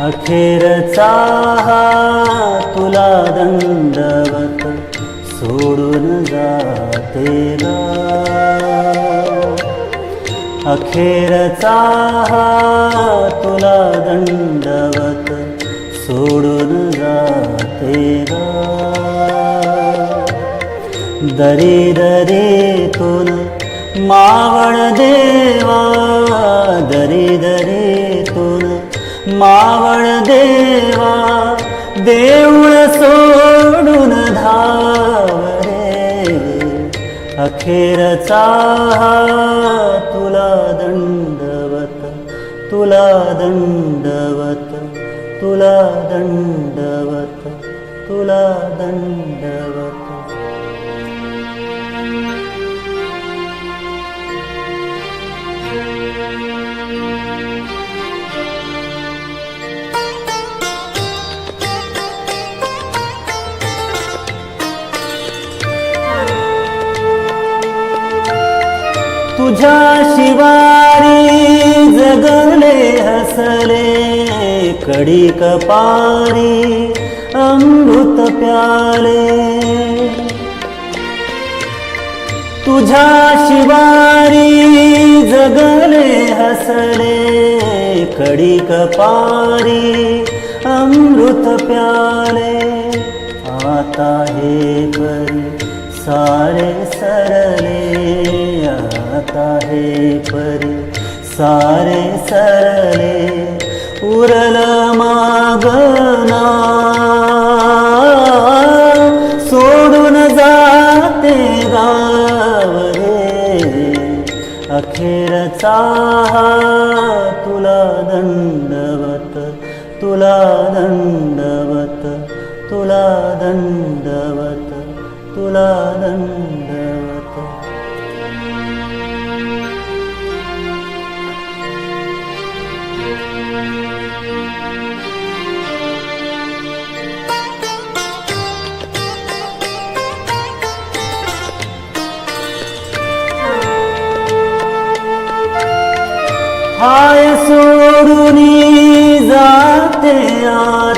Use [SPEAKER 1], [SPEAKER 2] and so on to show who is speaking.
[SPEAKER 1] अखेरचा हा तुला दंडवत सोडून जाते अखेरचा हा तुला दंडवत सोडून जाते दरी दरीतून मावळ देवा दरी दरीतून मावळ देवा देऊळ सोडून धावरे. अखेरचा तुला दंडवत तुला दंडवत तुला दंडवत तुला दंडवत. तुझ्या शिवारी जगले हसले कडी कपारी अमृत प्याले. तुझ्या शिवारी जगले हसले कडी कपारी अमृत प्याले. आता हे पण सारे सरले. आहे परी सारे सरले उरल मागना। सोडून जाते गावरे अखेरचा तुला दंडवत तुला दंडवत तुला दंडवत तुला दंड हाय सोडून जाते आत